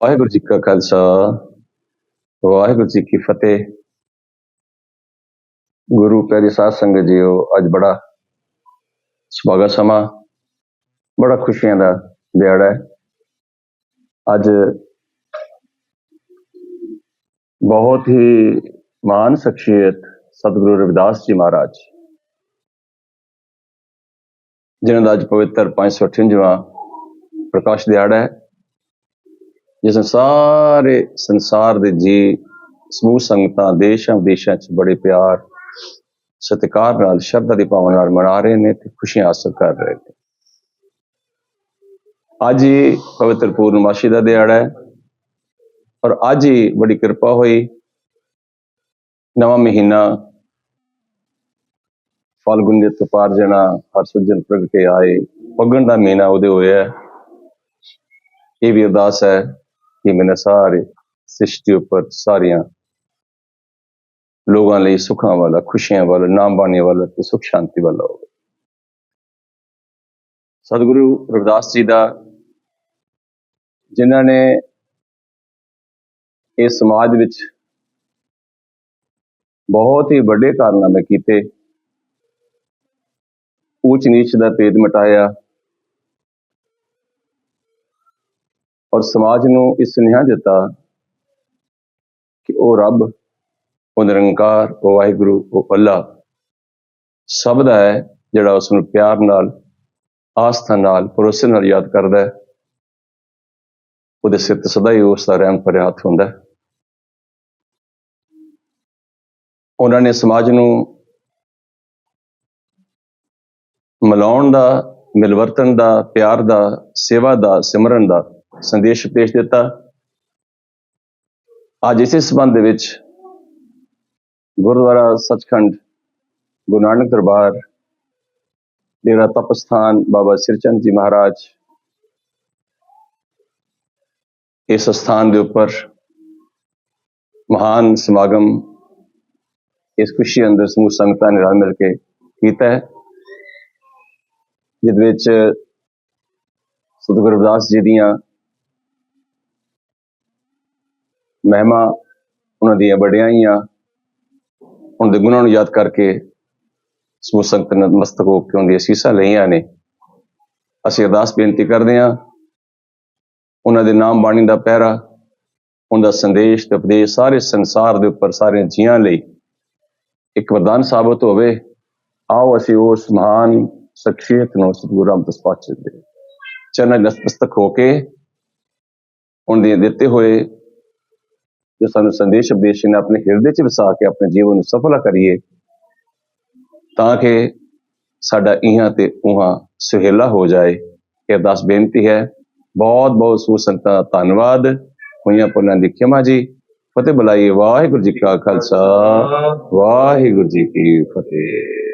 ਵਾਹਿਗੁਰੂ ਜੀ ਕਾ ਖਾਲਸਾ, ਵਾਹਿਗੁਰੂ ਜੀ ਕੀ ਫਤਿਹ। ਗੁਰੂ ਪਿਆਰੀ ਸਾਧ ਸੰਗਤ ਜੀਓ, ਅੱਜ ਬੜਾ ਸੁਭਾਗਾ ਸਮਾਂ, ਬੜਾ ਖੁਸ਼ੀਆਂ ਦਾ ਦਿਹਾੜਾ ਹੈ। ਅੱਜ ਬਹੁਤ ਹੀ ਮਾਨ ਸ਼ਖਸੀਅਤ ਸਤਿਗੁਰੂ ਰਵਿਦਾਸ ਜੀ ਮਹਾਰਾਜ, ਜਿਨ੍ਹਾਂ ਦਾ ਅੱਜ ਪਵਿੱਤਰ 558ਵਾਂ ਪ੍ਰਕਾਸ਼ ਦਿਹਾੜਾ ਹੈ। ਜਿਸ ਸਾਰੇ ਸੰਸਾਰ ਦੇ ਜੀ, ਸਮੂਹ ਸੰਗਤਾਂ, ਦੇਸ਼ਾਂ ਵਿਦੇਸ਼ਾਂ 'ਚ ਬੜੇ ਪਿਆਰ, ਸਤਿਕਾਰ ਨਾਲ, ਸ਼ਰਧਾ ਦੀ ਭਾਵਨਾ ਨਾਲ ਮਨਾ ਰਹੇ ਨੇ ਤੇ ਖੁਸ਼ੀਆਂ ਹਾਸਲ ਕਰ ਰਹੇ ਨੇ। ਅੱਜ ਹੀ ਪਵਿੱਤਰ ਪੂਰਨਮਾਸ਼ੀ ਦਾ ਦਿਹਾੜਾ ਹੈ ਔਰ ਅੱਜ ਹੀ ਬੜੀ ਕਿਰਪਾ ਹੋਈ। ਨਵਾਂ ਮਹੀਨਾ ਫਲਗੁਨ ਦੇ ਤੁਪਾਰ ਜਣਾ, ਹਰ ਸੁਜਨ ਪ੍ਰਗਟੇ ਆਏ। ਪਗਣ ਦਾ ਮਹੀਨਾ ਉਹਦੇ ਹੋਇਆ ਇਹ ਵੀ ਅਰਦਾਸ ਹੈ ਕਿ ਮੈਨੇ ਸਾਰੇ ਸ੍ਰਿਸ਼ਟੀ ਉੱਪਰ ਸਾਰੀਆਂ ਲੋਕਾਂ ਲਈ ਸੁੱਖਾਂ ਵਾਲਾ, ਖੁਸ਼ੀਆਂ ਵਾਲਾ ਨਾਮ ਬਾਣੇ ਵਾਲਾ ਤੇ ਸੁਖ ਸ਼ਾਂਤੀ ਵਾਲਾ ਹੋਵੇ। ਸਤਿਗੁਰੂ ਰਵਿਦਾਸ ਜੀ ਦਾ ਜਿਨ੍ਹਾਂ ਨੇ ਇਸ ਸਮਾਜ ਵਿੱਚ ਬਹੁਤ ਹੀ ਵੱਡੇ ਕਾਰਨਾਮੇ ਕੀਤੇ ਊਚ ਨੀਚ ਦਾ ਭੇਦ ਮਿਟਾਇਆ ਔਰ ਸਮਾਜ ਨੂੰ ਇਸ ਸੁਨੇਹਾ ਦਿੱਤਾ ਕਿ ਉਹ ਰੱਬ, ਉਹ ਨਿਰੰਕਾਰ, ਉਹ ਵਾਹਿਗੁਰੂ, ਉਹ ਅੱਲਾ ਸਭ ਦਾ ਹੈ ਜਿਹੜਾ ਉਸ ਨੂੰ ਪਿਆਰ ਨਾਲ, ਆਸਥਾ ਨਾਲ, ਭਰੋਸੇ ਨਾਲ ਯਾਦ ਕਰਦਾ ਹੈ। ਉਹਦੇ ਸਿਰ ਤੇ ਸਦਾ ਹੀ ਉਸ ਦਾ ਰਹਿਮ ਭਰਿਆ ਹੱਥ ਹੁੰਦਾ ਉਹਨਾਂ ਨੇ ਸਮਾਜ ਨੂੰ ਮਿਲਾਉਣ ਦਾ, ਮਿਲਵਰਤਨ ਦਾ, ਪਿਆਰ ਦਾ, ਸੇਵਾ ਦਾ, ਸਿਮਰਨ ਦਾ ਸੰਦੇਸ਼ ਪੇਸ਼ ਦਿੱਤਾ। ਅੱਜ ਇਸੇ ਸੰਬੰਧ ਦੇ ਵਿੱਚ ਗੁਰਦੁਆਰਾ ਸੱਚਖੰਡ ਗੁਰੂ ਨਾਨਕ ਦਰਬਾਰ ਡੇਰਾ ਤਪਸਥਾਨ ਬਾਬਾ ਸਿਰਚੰਦ ਜੀ ਮਹਾਰਾਜ ਇਸ ਸਥਾਨ ਦੇ ਉੱਪਰ ਮਹਾਨ ਸਮਾਗਮ ਇਸ ਖੁਸ਼ੀ ਅੰਦਰ ਸਮੂਹ ਸੰਗਤਾਂ ਨੇ ਰਲ ਮਿਲ ਕੇ ਕੀਤਾ ਹੈ। ਜਿਹਦੇ ਵਿੱਚ ਸਤਿਗੁਰੂ ਰਵਿਦਾਸ ਜੀ ਦੀਆਂ ਮਹਿਮਾ, ਉਹਨਾਂ ਦੀਆਂ ਵਡਿਆਈਆਂ ਉਹਨਾਂ ਦੇ ਗੁਣਾਂ ਨੂੰ ਯਾਦ ਕਰਕੇ ਸਮੂਹ ਸੰਗਤ ਨੇ ਹੋ ਕੇ ਉਹਦੀਆਂ ਅਸੀਸਾਂ ਲਈਆਂ ਨੇ। ਅਸੀਂ ਅਰਦਾਸ ਬੇਨਤੀ ਕਰਦੇ ਹਾਂ, ਉਹਨਾਂ ਦੇ ਨਾਮ ਬਾਣੀ ਦਾ ਪਹਿਰਾ ਉਹਦਾ ਸੰਦੇਸ਼ ਤੇ ਉਪਦੇਸ਼ ਸਾਰੇ ਸੰਸਾਰ ਦੇ ਉੱਪਰ ਸਾਰੇ ਜੀਆਂ ਲਈ ਇੱਕ ਵਰਦਾਨ ਸਾਬਤ ਹੋਵੇ। ਆਓ ਅਸੀਂ ਉਸ ਮਹਾਨ ਸ਼ਖਸੀਅਤ ਨੂੰ ਸਤਿਗੁਰੂ ਰਾਮਦਾਸ ਪਾਤਸ਼ਾਹ ਦੇ ਚਰਨਾਂ ਨਤਮਸਤਕ ਹੋ ਕੇ ਉਹਨਾਂ ਦੇ ਦਿੱਤੇ ਹੋਏ ਜੋ ਸਾਨੂੰ ਸੰਦੇਸ਼ ਉਪਦੇਸ਼ ਨੇ ਆਪਣੇ ਹਿਰਦੇ 'ਚ ਵਸਾ ਕੇ ਆਪਣੇ ਜੀਵਨ ਨੂੰ ਸਫਲਾ ਕਰੀਏ, ਤਾਂ ਕਿ ਸਾਡਾ ਇਹਾਂ ਤੇ ਉਹਾਂ ਸੁਹੇਲਾ ਹੋ ਜਾਏ। ਇਹ ਅਰਦਾਸ ਬੇਨਤੀ ਹੈ। ਬਹੁਤ ਬਹੁਤ ਸੂ ਸੰਤਾਂ ਦਾ ਧੰਨਵਾਦ। ਹੋਈਆਂ ਪੁੱਲਾਂ ਦੀ ਖਿਮਾ ਜੀ। ਫਤਿਹ ਬੁਲਾਈਏ। ਵਾਹਿਗੁਰੂ ਜੀ ਕਾ ਖਾਲਸਾ। ਵਾਹਿਗੁਰੂ ਜੀ ਕੀ ਫਤਿਹ।